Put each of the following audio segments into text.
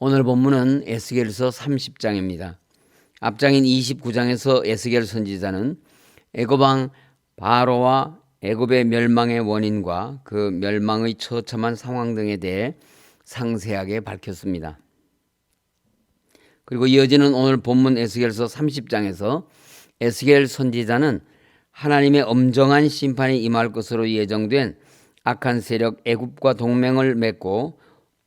오늘 본문은 에스겔서 30장입니다. 앞장인 29장에서 에스겔 선지자는 애고방 바로와 애굽의 멸망의 원인과 그 멸망의 처참한 상황 등에 대해 상세하게 밝혔습니다. 그리고 이어지는 오늘 본문 에스겔서 30장에서 에스겔 선지자는 하나님의 엄정한 심판이 임할 것으로 예정된 악한 세력 애굽과 동맹을 맺고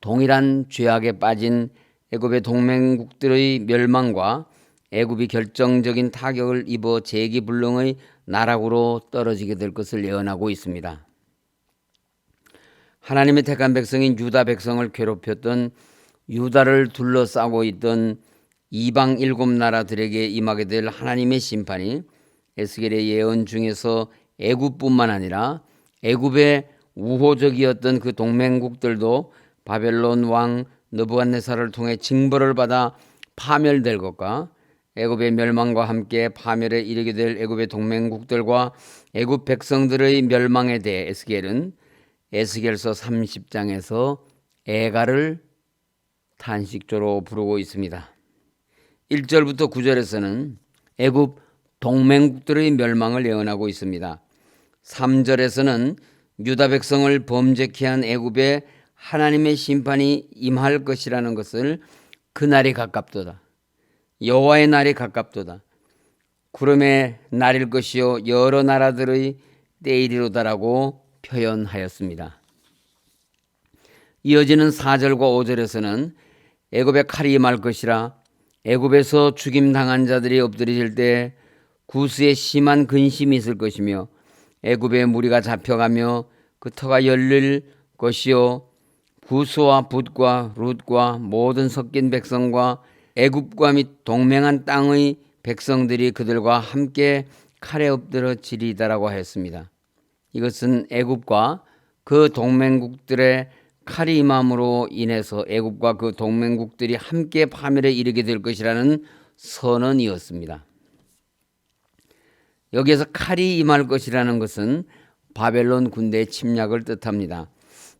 동일한 죄악에 빠진 애굽의 동맹국들의 멸망과 애굽이 결정적인 타격을 입어 재기불능의 나락으로 떨어지게 될 것을 예언하고 있습니다. 하나님의 택한 백성인 유다 백성을 괴롭혔던 유다를 둘러싸고 있던 이방 일곱 나라들에게 임하게 될 하나님의 심판이 에스겔의 예언 중에서 애굽뿐만 아니라 애굽의 우호적이었던 그 동맹국들도 바벨론 왕 느부갓네살을 통해 징벌을 받아 파멸될 것과 애굽의 멸망과 함께 파멸에 이르게 될 애굽의 동맹국들과 애굽 백성들의 멸망에 대해 에스겔은 에스겔서 30장에서 애가를 탄식조로 부르고 있습니다. 1절부터 9절에서는 애굽 동맹국들의 멸망을 예언하고 있습니다. 3절에서는 유다 백성을 범죄케 한 애굽에 하나님의 심판이 임할 것이라는 것을 그날이 가깝도다. 여호와의 날이 가깝도다. 구름의 날일 것이요 여러 나라들의 때이리로다라고 표현하였습니다. 이어지는 4절과 5절에서는 애굽의 칼이 임할 것이라 애굽에서 죽임 당한 자들이 엎드려질 때 구스에 심한 근심이 있을 것이며 애굽의 무리가 잡혀가며 그 터가 열릴 것이요 구스와 붓과 룻과 모든 섞인 백성과 애굽과 및 동맹한 땅의 백성들이 그들과 함께 칼에 엎드려 지리다라고 하였습니다. 이것은 애굽과 그 동맹국들의 칼이 임함으로 인해서 애굽과 그 동맹국들이 함께 파멸에 이르게 될 것이라는 선언이었습니다. 여기에서 칼이 임할 것이라는 것은 바벨론 군대의 침략을 뜻합니다.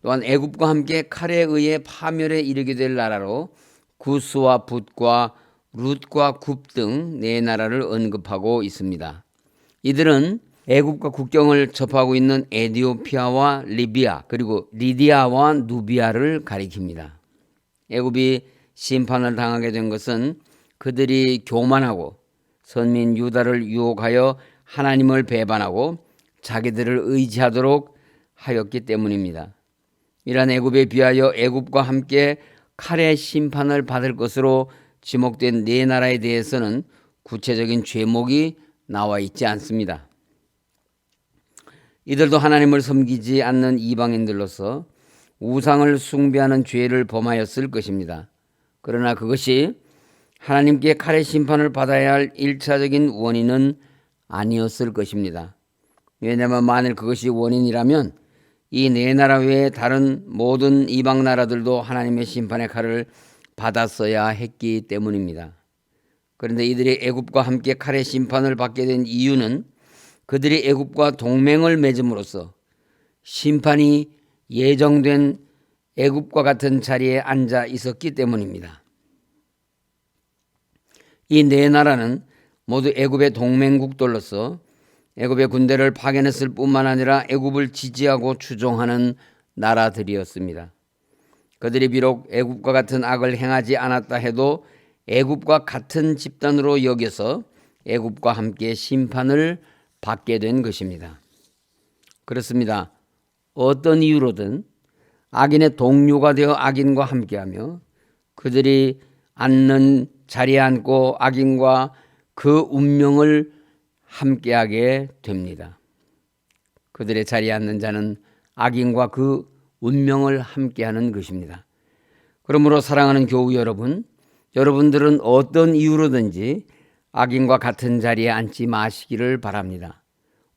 또한 애굽과 함께 칼에 의해 파멸에 이르게 될 나라로 구스와 붓과 룻과 굽 등 네 나라를 언급하고 있습니다. 이들은 애굽과 국경을 접하고 있는 에디오피아와 리비아 그리고 리디아와 누비아를 가리킵니다. 애굽이 심판을 당하게 된 것은 그들이 교만하고 선민 유다를 유혹하여 하나님을 배반하고 자기들을 의지하도록 하였기 때문입니다. 이러한 애굽에 비하여 애굽과 함께 칼의 심판을 받을 것으로 지목된 네 나라에 대해서는 구체적인 죄목이 나와 있지 않습니다. 이들도 하나님을 섬기지 않는 이방인들로서 우상을 숭배하는 죄를 범하였을 것입니다. 그러나 그것이 하나님께 칼의 심판을 받아야 할 일차적인 원인은 아니었을 것입니다. 왜냐하면 만일 그것이 원인이라면 이 네 나라 외에 다른 모든 이방 나라들도 하나님의 심판의 칼을 받았어야 했기 때문입니다. 그런데 이들이 애굽과 함께 칼의 심판을 받게 된 이유는 그들이 애굽과 동맹을 맺음으로써 심판이 예정된 애굽과 같은 자리에 앉아 있었기 때문입니다. 이 네 나라는 모두 애굽의 동맹국들로서 애굽의 군대를 파견했을 뿐만 아니라 애굽을 지지하고 추종하는 나라들이었습니다. 그들이 비록 애굽과 같은 악을 행하지 않았다 해도 애굽과 같은 집단으로 여겨서 애굽과 함께 심판을 받게 된 것입니다. 그렇습니다. 어떤 이유로든 악인의 동료가 되어 악인과 함께하며 그들이 앉는 자리에 앉고 악인과 그 운명을 함께하게 됩니다. 그들의 자리에 앉는 자는 악인과 그 운명을 함께하는 것입니다. 그러므로 사랑하는 교우 여러분, 여러분들은 어떤 이유로든지 악인과 같은 자리에 앉지 마시기를 바랍니다.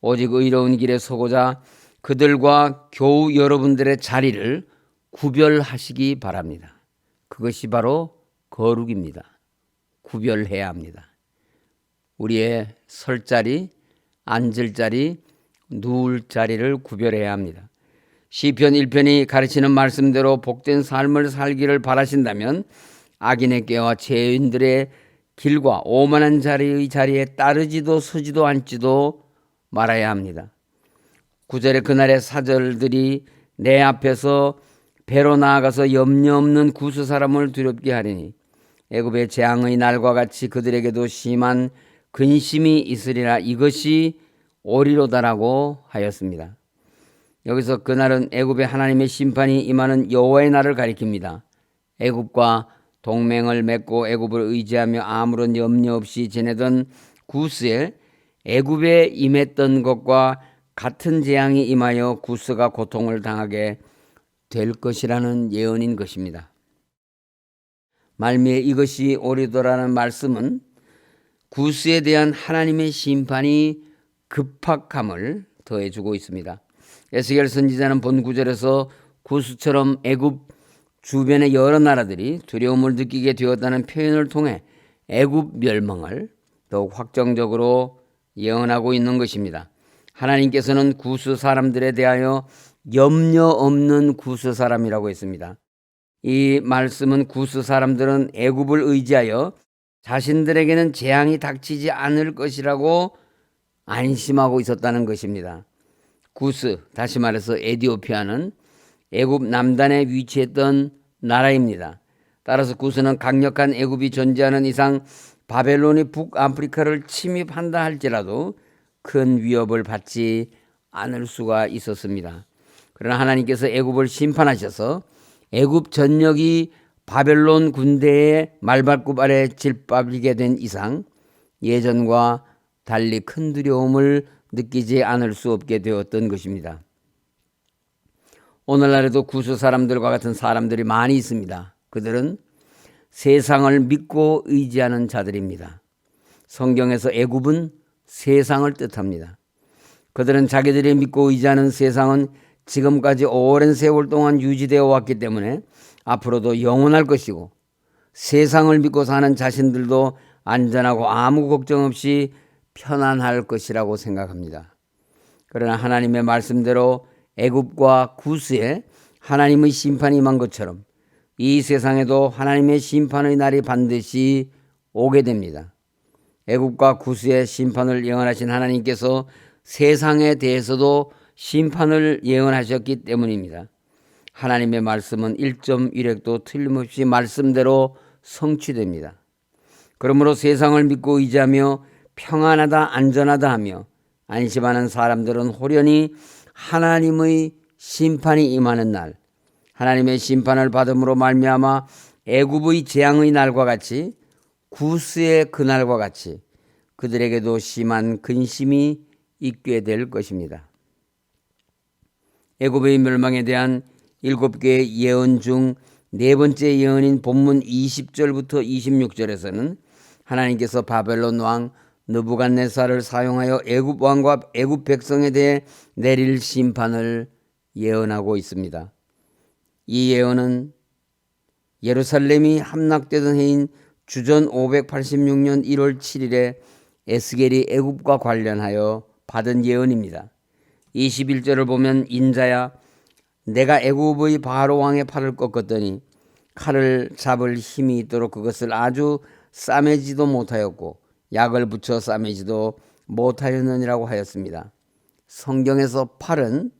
오직 의로운 길에 서고자 그들과 교우 여러분들의 자리를 구별하시기 바랍니다. 그것이 바로 거룩입니다. 구별해야 합니다. 우리의 설 자리, 앉을 자리, 누울 자리를 구별해야 합니다. 시편 1편이 가르치는 말씀대로 복된 삶을 살기를 바라신다면 악인의 꾀와 죄인들의 길과 오만한 자리의 자리에 따르지도 서지도 앉지도 말아야 합니다. 구절에 그날의 사절들이 내 앞에서 배로 나아가서 염려 없는 구수 사람을 두렵게 하리니 애굽의 재앙의 날과 같이 그들에게도 심한 근심이 있으리라 이것이 오리로다라고 하였습니다. 여기서 그날은 애굽의 하나님의 심판이 임하는 여호와의 날을 가리킵니다. 애굽과 동맹을 맺고 애굽을 의지하며 아무런 염려 없이 지내던 구스에 애굽에 임했던 것과 같은 재앙이 임하여 구스가 고통을 당하게 될 것이라는 예언인 것입니다. 말미에 이것이 오리도라는 말씀은 구스에 대한 하나님의 심판이 급박함을 더해주고 있습니다. 에스겔 선지자는 본 구절에서 구스처럼 애굽 주변의 여러 나라들이 두려움을 느끼게 되었다는 표현을 통해 애굽 멸망을 더욱 확정적으로 예언하고 있는 것입니다. 하나님께서는 구스 사람들에 대하여 염려 없는 구스 사람이라고 했습니다. 이 말씀은 구스 사람들은 애굽을 의지하여 자신들에게는 재앙이 닥치지 않을 것이라고 안심하고 있었다는 것입니다. 구스, 다시 말해서 에디오피아는 애굽 남단에 위치했던 나라입니다. 따라서 구스는 강력한 애굽이 존재하는 이상 바벨론이 북아프리카를 침입한다 할지라도 큰 위협을 받지 않을 수가 있었습니다. 그러나 하나님께서 애굽을 심판하셔서 애굽 전역이 바벨론 군대의 말발굽 아래 질밥이게 된 이상 예전과 달리 큰 두려움을 느끼지 않을 수 없게 되었던 것입니다. 오늘날에도 구수 사람들과 같은 사람들이 많이 있습니다. 그들은 세상을 믿고 의지하는 자들입니다. 성경에서 애굽은 세상을 뜻합니다. 그들은 자기들이 믿고 의지하는 세상은 지금까지 오랜 세월 동안 유지되어 왔기 때문에 앞으로도 영원할 것이고 세상을 믿고 사는 자신들도 안전하고 아무 걱정 없이 편안할 것이라고 생각합니다. 그러나 하나님의 말씀대로 애굽과 구스에 하나님의 심판이 임한 것처럼 이 세상에도 하나님의 심판의 날이 반드시 오게 됩니다. 애굽과 구스의 심판을 예언하신 하나님께서 세상에 대해서도 심판을 예언하셨기 때문입니다. 하나님의 말씀은 1.1획도 틀림없이 말씀대로 성취됩니다. 그러므로 세상을 믿고 의지하며 평안하다 안전하다 하며 안심하는 사람들은 호련히 하나님의 심판이 임하는 날 하나님의 심판을 받음으로 말미암아 애굽의 재앙의 날과 같이 구스의 그날과 같이 그들에게도 심한 근심이 있게 될 것입니다. 애굽의 멸망에 대한 일곱 개의 예언 중 네 번째 예언인 본문 20절부터 26절에서는 하나님께서 바벨론 왕 느부갓네살을 사용하여 애굽 왕과 애굽 백성에 대해 내릴 심판을 예언하고 있습니다. 이 예언은 예루살렘이 함락되던 해인 주전 586년 1월 7일에 에스겔이 애굽과 관련하여 받은 예언입니다. 21절을 보면 인자야 내가 애굽의 바로 왕의 팔을 꺾었더니 칼을 잡을 힘이 있도록 그것을 아주 싸매지도 못하였고 약을 붙여 싸매지도 못하였느니라고 하였습니다. 성경에서 팔은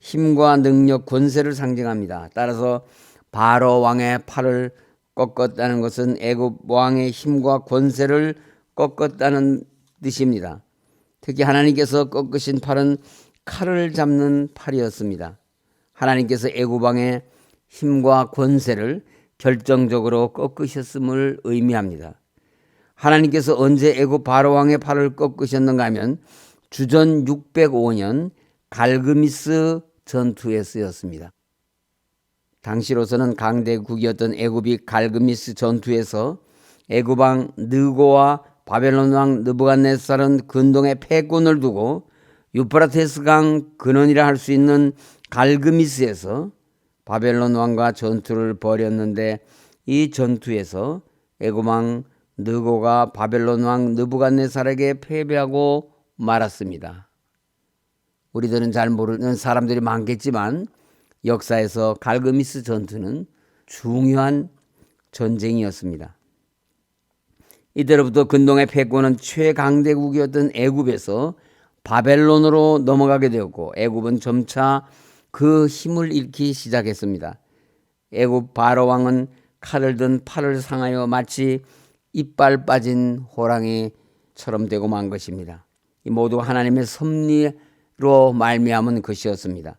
힘과 능력, 권세를 상징합니다. 따라서 바로 왕의 팔을 꺾었다는 것은 애굽 왕의 힘과 권세를 꺾었다는 뜻입니다. 특히 하나님께서 꺾으신 팔은 칼을 잡는 팔이었습니다. 하나님께서 애굽 왕의 힘과 권세를 결정적으로 꺾으셨음을 의미합니다. 하나님께서 언제 애굽 바로 왕의 팔을 꺾으셨는가 하면 주전 605년 갈그미스 전투에 쓰였습니다. 당시로서는 강대국이었던 애굽이 갈그미스 전투에서 애굽 왕 느고와 바벨론 왕 느부갓네살은 근동에 패권을 두고 유프라테스 강 근원이라 할 수 있는 갈그미스에서 바벨론 왕과 전투를 벌였는데 이 전투에서 왕 느고가 바벨론 왕 느부갓네살에게 패배하고 말았습니다. 우리들은 잘 모르는 사람들이 많겠지만 역사에서 갈그미스 전투는 중요한 전쟁이었습니다. 이때로부터 근동의 패권은 최강대국이었던 애굽에서 바벨론으로 넘어가게 되었고 애굽은 점차 그 힘을 잃기 시작했습니다. 애굽 바로 왕은 칼을 든 팔을 상하여 마치 이빨 빠진 호랑이처럼 되고 만 것입니다. 이 모두 하나님의 섭리로 말미암은 것이었습니다.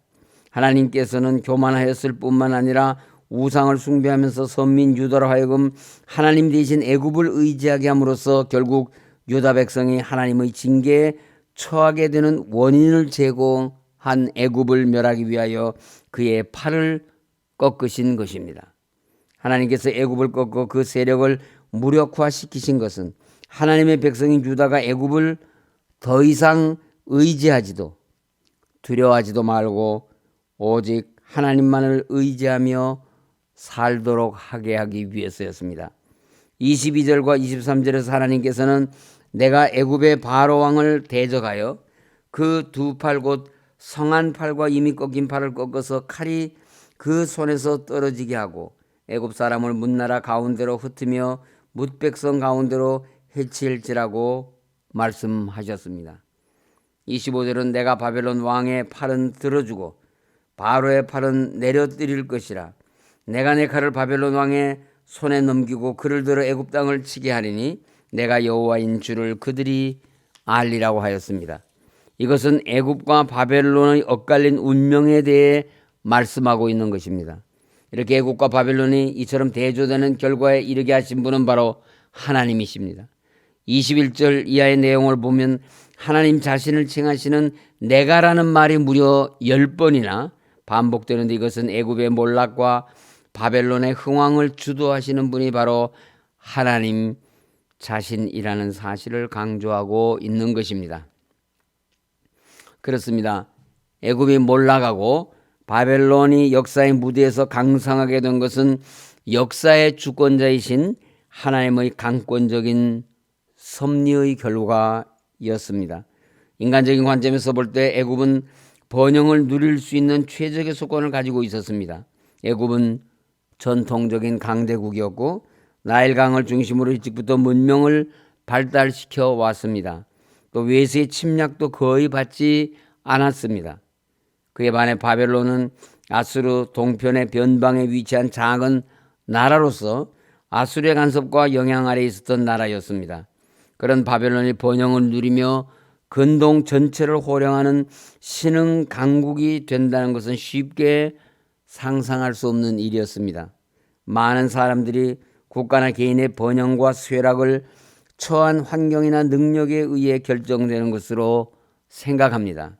하나님께서는 교만하였을 뿐만 아니라 우상을 숭배하면서 선민 유다로 하여금 하나님 대신 애굽을 의지하게 함으로써 결국 유다 백성이 하나님의 징계에 처하게 되는 원인을 제공 한 애굽을 멸하기 위하여 그의 팔을 꺾으신 것입니다. 하나님께서 애굽을 꺾고 그 세력을 무력화시키신 것은 하나님의 백성인 유다가 애굽을 더 이상 의지하지도 두려워하지도 말고 오직 하나님만을 의지하며 살도록 하게 하기 위해서였습니다. 22절과 23절에서 하나님께서는 내가 애굽의 바로 왕을 대적하여 그 두 팔 곧 성한 팔과 이미 꺾인 팔을 꺾어서 칼이 그 손에서 떨어지게 하고 애굽 사람을 문나라 가운데로 흩으며 뭇백성 가운데로 해칠지라고 말씀하셨습니다. 25절은 내가 바벨론 왕의 팔은 들어주고 바로의 팔은 내려뜨릴 것이라 내가 내 칼을 바벨론 왕의 손에 넘기고 그를 들어 애굽 땅을 치게 하리니 내가 여호와인 줄을 그들이 알리라고 하였습니다. 이것은 애굽과 바벨론의 엇갈린 운명에 대해 말씀하고 있는 것입니다. 이렇게 애국과 바벨론이 이처럼 대조되는 결과에 이르게 하신 분은 바로 하나님이십니다. 21절 이하의 내용을 보면 하나님 자신을 칭하시는 내가라는 말이 무려 10번이나 반복되는데 이것은 애굽의 몰락과 바벨론의 흥왕을 주도하시는 분이 바로 하나님 자신이라는 사실을 강조하고 있는 것입니다. 그렇습니다. 애굽이 몰락하고 바벨론이 역사의 무대에서 강성하게 된 것은 역사의 주권자이신 하나님의 강권적인 섭리의 결과였습니다. 인간적인 관점에서 볼 때 애굽은 번영을 누릴 수 있는 최적의 조건을 가지고 있었습니다. 애굽은 전통적인 강대국이었고 나일강을 중심으로 일찍부터 문명을 발달시켜 왔습니다. 또 외세의 침략도 거의 받지 않았습니다. 그에 반해 바벨론은 아수르 동편의 변방에 위치한 작은 나라로서 아수르의 간섭과 영향 아래 있었던 나라였습니다. 그런 바벨론이 번영을 누리며 근동 전체를 호령하는 신흥 강국이 된다는 것은 쉽게 상상할 수 없는 일이었습니다. 많은 사람들이 국가나 개인의 번영과 쇠락을 처한 환경이나 능력에 의해 결정되는 것으로 생각합니다.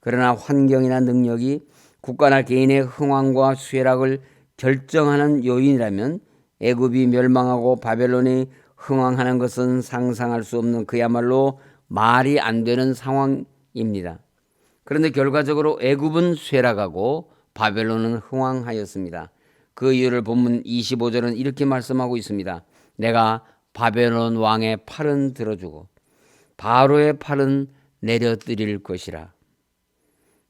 그러나 환경이나 능력이 국가나 개인의 흥왕과 쇠락을 결정하는 요인이라면 애굽이 멸망하고 바벨론이 흥왕하는 것은 상상할 수 없는 그야말로 말이 안 되는 상황입니다. 그런데 결과적으로 애굽은 쇠락하고 바벨론은 흥왕하였습니다. 그 이유를 본문 25절은 이렇게 말씀하고 있습니다. 내가 바벨론 왕의 팔은 들어주고 바로의 팔은 내려뜨릴 것이라.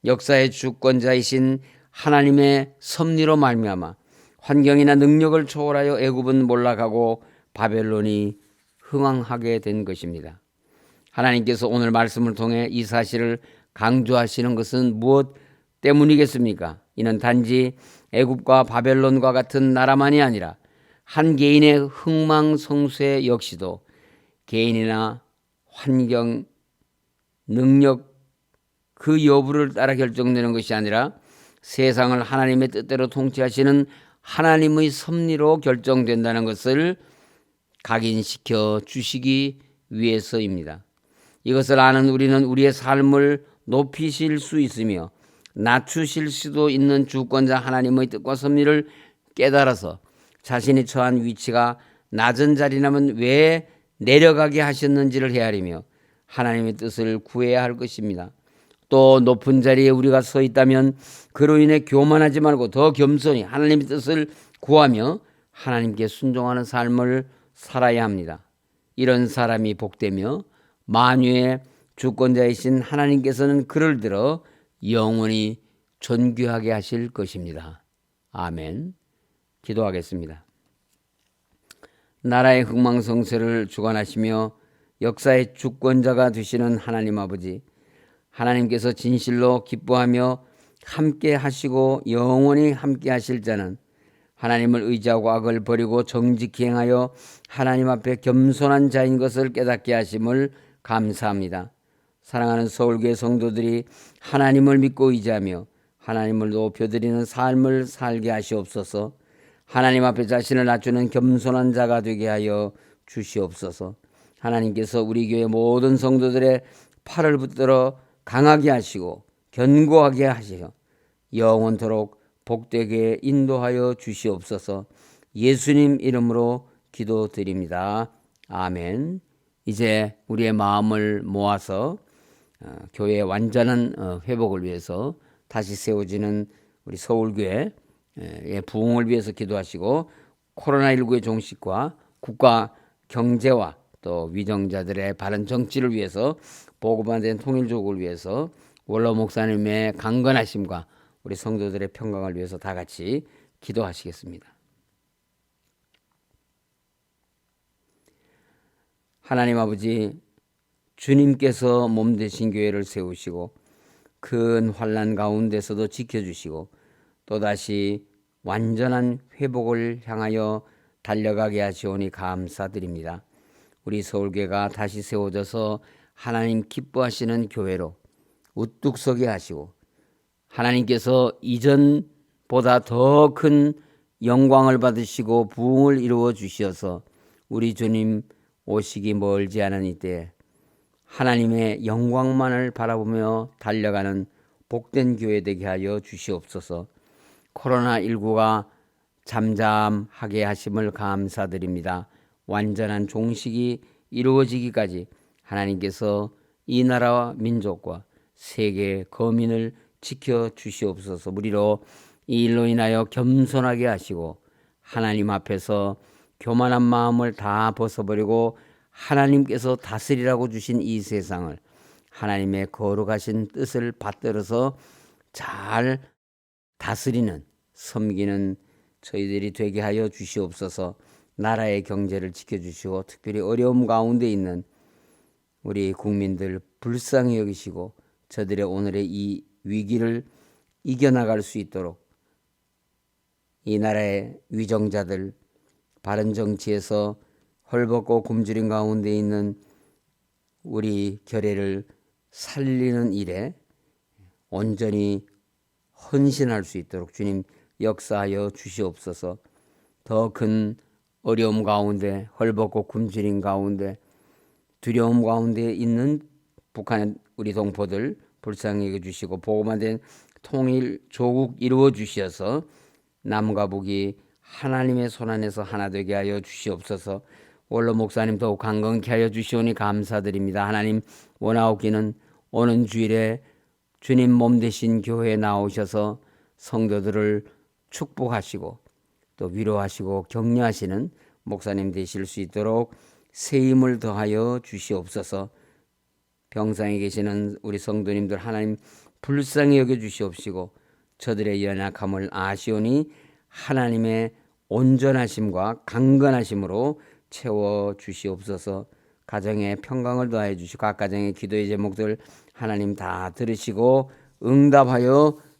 역사의 주권자이신 하나님의 섭리로 말미암아 환경이나 능력을 초월하여 애굽은 몰락하고 바벨론이 흥왕하게 된 것입니다. 하나님께서 오늘 말씀을 통해 이 사실을 강조하시는 것은 무엇 때문이겠습니까? 이는 단지 애굽과 바벨론과 같은 나라만이 아니라 한 개인의 흥망성쇠 역시도 개인이나 환경, 능력 그 여부를 따라 결정되는 것이 아니라 세상을 하나님의 뜻대로 통치하시는 하나님의 섭리로 결정된다는 것을 각인시켜 주시기 위해서입니다. 이것을 아는 우리는 우리의 삶을 높이실 수 있으며 낮추실 수도 있는 주권자 하나님의 뜻과 섭리를 깨달아서 자신이 처한 위치가 낮은 자리라면 왜 내려가게 하셨는지를 헤아리며 하나님의 뜻을 구해야 할 것입니다. 또 높은 자리에 우리가 서 있다면 그로 인해 교만하지 말고 더 겸손히 하나님의 뜻을 구하며 하나님께 순종하는 삶을 살아야 합니다. 이런 사람이 복되며 만유의 주권자이신 하나님께서는 그를 들어 영원히 존귀하게 하실 것입니다. 아멘. 기도하겠습니다. 나라의 흥망성쇠를 주관하시며 역사의 주권자가 되시는 하나님 아버지 하나님께서 진실로 기뻐하며 함께 하시고 영원히 함께 하실 자는 하나님을 의지하고 악을 버리고 정직히 행하여 하나님 앞에 겸손한 자인 것을 깨닫게 하심을 감사합니다. 사랑하는 서울교회 성도들이 하나님을 믿고 의지하며 하나님을 높여드리는 삶을 살게 하시옵소서. 하나님 앞에 자신을 낮추는 겸손한 자가 되게 하여 주시옵소서. 하나님께서 우리 교회 모든 성도들의 팔을 붙들어 강하게 하시고 견고하게 하시어 영원토록 복되게 인도하여 주시옵소서. 예수님 이름으로 기도드립니다. 아멘. 이제 우리의 마음을 모아서 어, 교회의 완전한 어, 회복을 위해서 다시 세워지는 우리 서울교회의 부흥을 위해서 기도하시고 코로나19의 종식과 국가 경제와 또 위정자들의 바른 정치를 위해서 보고만된 통일족을 위해서 원로 목사님의 강건하심과 우리 성도들의 평강을 위해서 다 같이 기도하시겠습니다. 하나님 아버지 주님께서 몸 되신 교회를 세우시고 큰 환란 가운데서도 지켜주시고 또다시 완전한 회복을 향하여 달려가게 하시오니 감사드립니다. 우리 서울교회가 다시 세워져서 하나님 기뻐하시는 교회로 우뚝 서게 하시고 하나님께서 이전보다 더 큰 영광을 받으시고 부흥을 이루어 주시어서 우리 주님 오시기 멀지 않은 이때 하나님의 영광만을 바라보며 달려가는 복된 교회 되게 하여 주시옵소서. 코로나19가 잠잠하게 하심을 감사드립니다. 완전한 종식이 이루어지기까지 하나님께서 이 나라와 민족과 세계 거민을 지켜 주시옵소서. 우리로 이 일로 인하여 겸손하게 하시고 하나님 앞에서 교만한 마음을 다 벗어버리고 하나님께서 다스리라고 주신 이 세상을 하나님의 거룩하신 뜻을 받들어서 잘 다스리는 섬기는 저희들이 되게 하여 주시옵소서. 나라의 경제를 지켜주시고 특별히 어려움 가운데 있는 우리 국민들 불쌍히 여기시고 저들의 오늘의 이 위기를 이겨나갈 수 있도록 이 나라의 위정자들 바른 정치에서 헐벗고 굶주린 가운데 있는 우리 결례를 살리는 일에 온전히 헌신할 수 있도록 주님 역사하여 주시옵소서 더 큰 어려움 가운데 헐벗고 굶주린 가운데 두려움 가운데 있는 북한 우리 동포들 불쌍히 여겨주시고 보고만 된 통일 조국 이루어 주시어서 남과 북이 하나님의 손 안에서 하나 되게 하여 주시옵소서 원로 목사님 더욱 강건케 하여 주시오니 감사드립니다. 하나님 원하옵기는 오는 주일에 주님 몸 되신 교회에 나오셔서 성도들을 축복하시고 또 위로하시고 격려하시는 목사님 되실 수 있도록 새 힘을 더하여 주시옵소서. 병상에 계시는 우리 성도님들 하나님 불쌍히 여겨 주시옵시고 저들의 연약함을 아시오니 하나님의 온전하심과 강건하심으로 채워 주시옵소서. 가정에 평강을 더하여 주시고 각 가정의 기도의 제목들 하나님 다 들으시고 응답하여